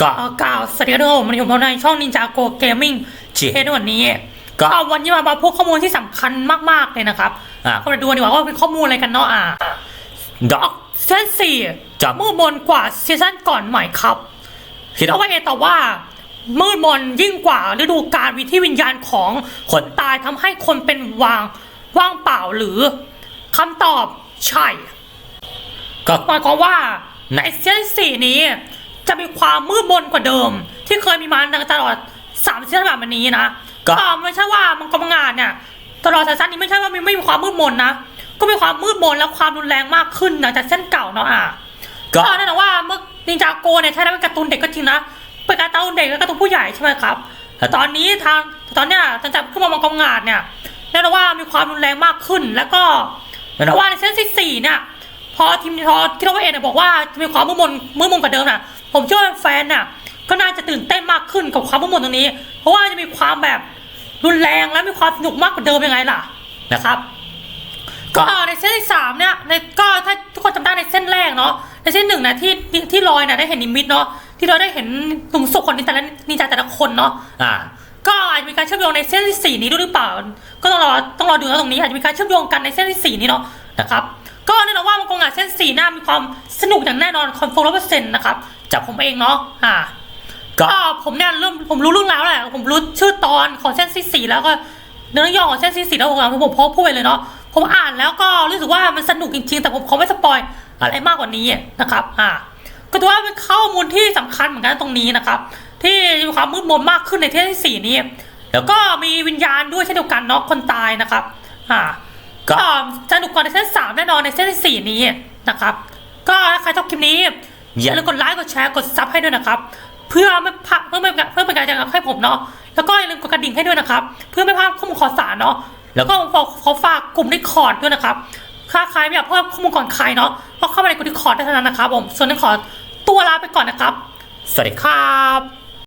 ก็เอ่อกล่าวสวัสดีครับทุกคนวันนี้ผมในช่องนินจาโกเกมมิ่งจีเทสวันนี้ก็ก็วันนี้มามาพูดข้อมูลที่สำคัญมากๆเลยนะครับอะก็มาดูดีกว่าว่าเป็นข้อมูลอะไรกันเนาะอะด็อกซีซั่นสี่จับมืดมนกว่าซีซั่นก่อนใหม่ครับคิดเพเอาราะว่าเอตอบว่ามืดมนยิ่งกว่าฤดูกาลวิธีวิญญาณของคนตายทำให้คนเป็นวางว่างเปล่าหรือคำตอบใช่ ก็หมายความว่าไหนในซีซั่นสี่นี้ จะมีความมืดมนกว่าเดิม ที่เคยมีมาตลอดสามซีซั่นแบบนี้นะก็ก็ไม่ใช่ว่ามังกรมังงานเนี่ยตลอดซีซั่นนี้ไม่ใช่ว่ามันไม่มีความมืดมนนะก็มีความมืดมนและความรุนแรงมากขึ้นหลังจากเส้นเก่าเนาะอะก็ก็แน่นอนว่าเมื่อนินจาโกเนี่ยใช่แล้วเป็นการ์ตูนเด็กก็จริงนะเป็นการ์ตูนเด็กและการ์ตูนผู้ใหญ่ใช่ไหมครับแต่ตอนนี้ทางตอนเนี้ยหลังจากขึ้นมามังกรมังงานเนี่ยแน่นอนว่ามีความรุนแรงมากขึ้นแล้วก็แน่นเพอนราะว่าในเส้นที่สี่เนี่ยพอทีมพอที่เราเองเนี่ยบอกว่าจะมีความมืดมนมืดมนกว่าเดิมน่ะ ผมเชื่อว่าแฟนน่ะ ก็น่าจะตื่นเต้นมากขึ้นกับความมืดมนตรงนี้ เพราะว่าจะมีความแบบรุนแรงและมีความสนุกมากกว่าเดิมยังไงล่ะนะครับ ก็ในเส้นที่สามเนี่ยในก็ถ้าทุกคนจำได้ในเส้นแรกเนาะในเส้นหนึ่งนะที่ที่ที่ลอยน่ะได้เห็นนิมิตเนาะที่เราได้เห็นหนุ่มสุขคนนี้แต่ละนินจาแต่ละคนเนาะอ่าก็อาจจะมีการเชื่อมโยงในเส้นที่สี่นี้ด้วยหรือเปล่า ก็ต้องรอต้องรอดูนะตรงนี้อาจจะมีการเชื่อมโยงกันในเส้นที่สี่นี้เนาะนะครับ ก็แน่นอนว่ามังกรงานเส้นสี่หน้ามีความสนุกอย่างแน่นอนคอนเฟิร์มร้อยเปอร์เซ็นต์นะครับ จากผมเองเนาะอ่าก็ก็ผมเนี่ยเริ่มผมรู้เรื่องแล้วแหละผมรู้ชื่อตอนของเส้นที่สี่แล้วก็เนื้อย่อของเส้นที่สี่แล้วผมผมพอพูดไปเลยเนาะผมอ่านแล้วก็รู้สึกว่ามันสนุกจริงๆ แต่ผมขอไม่สปอยอะไรมากกว่านี้นะครับ อ่า ก็ถือว่าเป็นข้อมูลที่สำคัญเหมือนกันตรงนี้นะครับ ที่มีความมืดมนมากขึ้นในเส้นที่สี่นี้แล้วก็มีวิญญาณด้วยเช่นเดียวกันเนาะคนตายนะครับ อ่า ก็ก็สนุกกว่าในเส้นสามแน่นอนในเส้นที่สี่นี้นะครับ ก็ถ้าใครชอบคลิปนี้ อย่าลืมกดไลค์กดแชร์กดซับให้ด้วยนะครับ เพื่อไม่พลาดเพื่อไม่เพื่อเป็นการจะให้ผมเนาะแล้วก็อย่าลืมกดกระดิ่งให้ด้วยนะครับ เพื่อไม่พลาดข้อมูลข่าวสารเนาะแล้วก็ขอขอฝากกลุ่มดิคอร์ดด้วยนะครับถ้าใครไม่อยากเพิ่มข้อมูลก่อนใครเนาะก็เข้ามาในกลุ่มดิคอร์ดได้เท่านั้นนะครับผมส่วนนั้นขอตัวลาไปก่อนนะครับ สวัสดีครับ